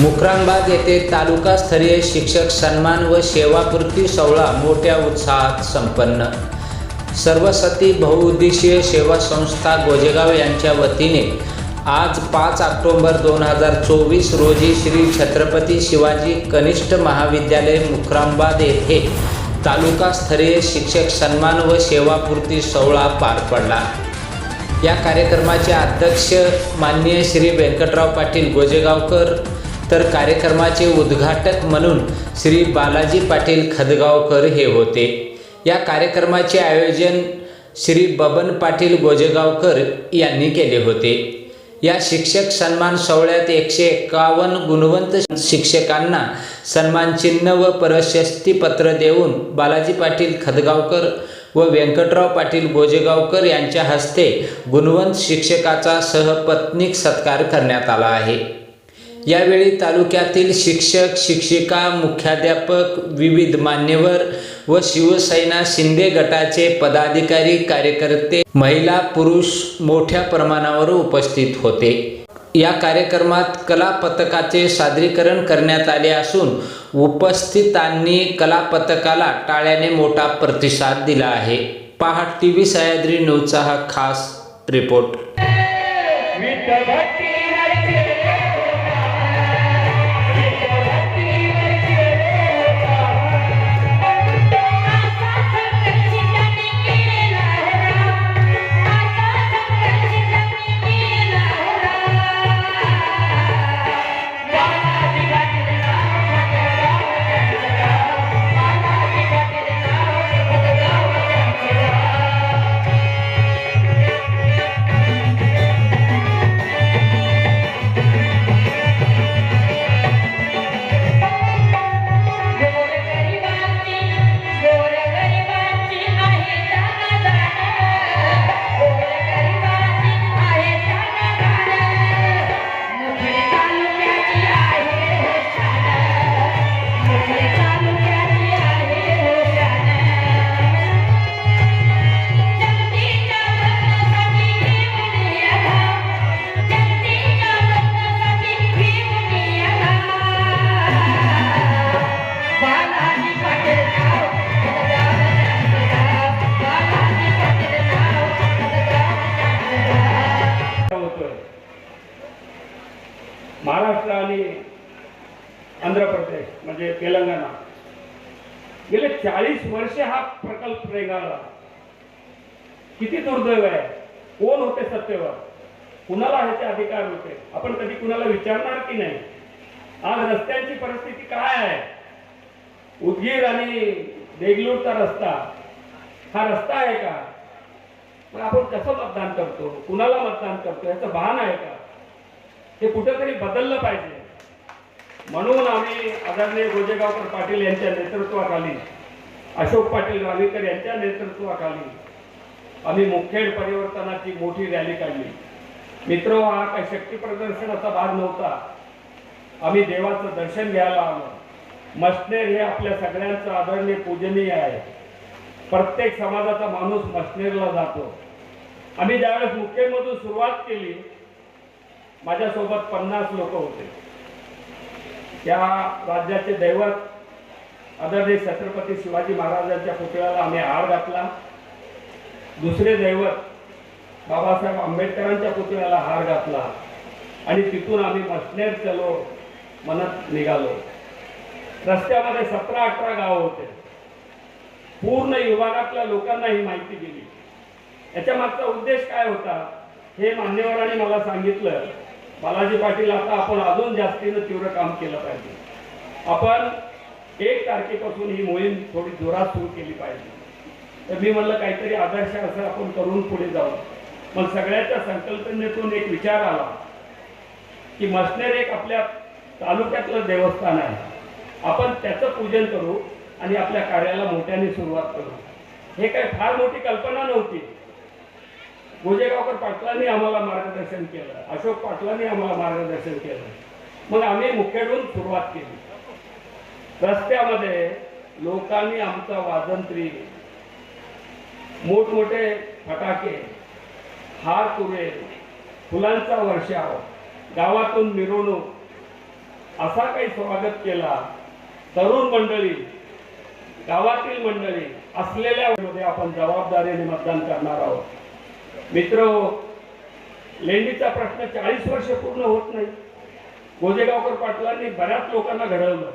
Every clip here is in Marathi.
मुक्रांबाद येथे तालुकास्तरीय शिक्षक सन्मान व सेवापूर्ती सोहळा मोठ्या उत्साहात संपन्न. सर्वसती बहुउद्देशीय सेवा संस्था गोजेगाव यांच्या वतीने आज पाच ऑक्टोंबर दोन हजार चोवीस रोजी श्री छत्रपती शिवाजी कनिष्ठ महाविद्यालय मुक्रांबाद येथे तालुकास्तरीय शिक्षक सन्मान व सेवापूर्ती सोहळा पार पडला. या कार्यक्रमाचे अध्यक्ष माननीय श्री व्यंकटराव पाटील गोजेगावकर तर कार्यक्रमाचे उद्घाटक म्हणून श्री बालाजी पाटील खदगावकर हे होते. या कार्यक्रमाचे आयोजन श्री बबन पाटील गोजेगावकर यांनी केले होते. या शिक्षक सन्मान सोहळ्यात एकशे एक्कावन्न गुणवंत शिक्षकांना सन्मानचिन्ह व प्रशस्तीपत्र देऊन बालाजी पाटील खदगावकर व व्यंकटराव पाटील गोजेगावकर यांच्या हस्ते गुणवंत शिक्षकाचा सहपत्नीक सत्कार करण्यात आला आहे. यावेळी तालुक्यातील शिक्षक शिक्षिका मुख्याध्यापक विविध मान्यवर व शिवसेना शिंदे गटाचे पदाधिकारी कार्यकर्ते महिला पुरुष मोठ्या प्रमाणावर उपस्थित होते. या कार्यक्रमात कला पथकाचे सादरीकरण करण्यात आले असून उपस्थितांनी कला पथकाला टाळ्याने मोठा प्रतिसाद दिला आहे. पहा टी व्ही सह्याद्री न्यूजचा हा खास रिपोर्ट. महाराष्ट्र आणि आंध्र प्रदेश म्हणजे तेलंगणा. गेले चाळीस वर्षे हा प्रकल्प रेगाळला. किती दुर्दैव आहे. कोण होते सत्तेवर? कुणाला ह्याचे अधिकार होते? आपण कधी कुणाला विचारणार की नाही? आज रस्त्यांची परिस्थिती काय आहे? उदगीर आणि देगलूरचा रस्ता हा रस्ता आहे का? मग आपण कसं मतदान करतो? कुणाला मतदान करतो? याचं भान आहे का? हे कुठंतरी बदललं पाहिजे. म्हणून आम्ही आदरणीय गोजेगावकर पाटील यांच्या नेतृत्वाखाली अशोक पाटील रावीकर यांच्या नेतृत्वाखाली आम्ही मुखेड परिवर्तनाची मोठी रॅली काढली. मित्र हा काही शक्तीप्रदर्शनाचा भाग नव्हता. आम्ही देवाचं दर्शन घ्यायला आलो. मशनेर हे आपल्या सगळ्यांचं आदरणीय पूजनीय आहे. प्रत्येक समाजाचा माणूस मशनेरला जातो. आम्ही ज्यावेळेस मुखेडमधून सुरुवात केली माझ्यासोबत पन्नास लोक होते. त्या राज्याचे दैवत आदरणीय छत्रपती शिवाजी महाराजांच्या पुतळ्याला आम्ही हार घातला. दुसरे दैवत बाबासाहेब आंबेडकरांच्या पुतळ्याला हार घातला. आणि तिथून आम्ही मसनेर चलो म्हणत निघालो. रस्त्यामध्ये सतरा अठरा गाव होते. पूर्ण विभागातल्या लोकांना ही माहिती दिली. याच्या मागचा उद्देश काय होता हे मान्यवरांनी मला सांगितलं. बालाजी पाटील आता आपण अजून जास्तीनं तीव्र काम केलं पाहिजे. आपण एक तारखेपासून ही मोहीम थोडी जोरात सुरू केली पाहिजे. तर मी म्हणलं काहीतरी आदर्श असं आपण करून पुढे जाऊ. मग सगळ्याच्या संकल्पनेतून एक विचार आला की मसनेर एक आपल्या तालुक्यातलं देवस्थान आहे. आपण त्याचं पूजन करू आणि आपल्या कार्याला मोठ्याने सुरुवात करू. हे काही फार मोठी कल्पना नव्हती. म्हणजे गोजेगावकर पाटलांनी आम्हाला मार्गदर्शन केलं? अशोक पाटलांनी आम्हाला मार्गदर्शन केलं. मग आम्ही मुख्यडून सुरुवात केली. रस्त्यामध्ये लोकांनी आमचा वादंत्री मोठमोठे फटाके हार तुरे फुलांचा वर्षाव गावातून मिरवणूक असा काही स्वागत केला. तरुण मंडळी गावातील मंडळी असलेल्यामध्ये आपण जबाबदारीने मतदान करणार आहोत. मित्र लेंडीचा प्रश्न चाळीस वर्ष पूर्ण होत नाही. गोजेगावकर पाटलांनी बऱ्याच लोकांना घडवलं.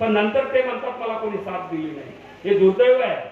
पण नंतर ते म्हणतात मला कोणी साथ दिली नाही. हे दुर्दैव आहे.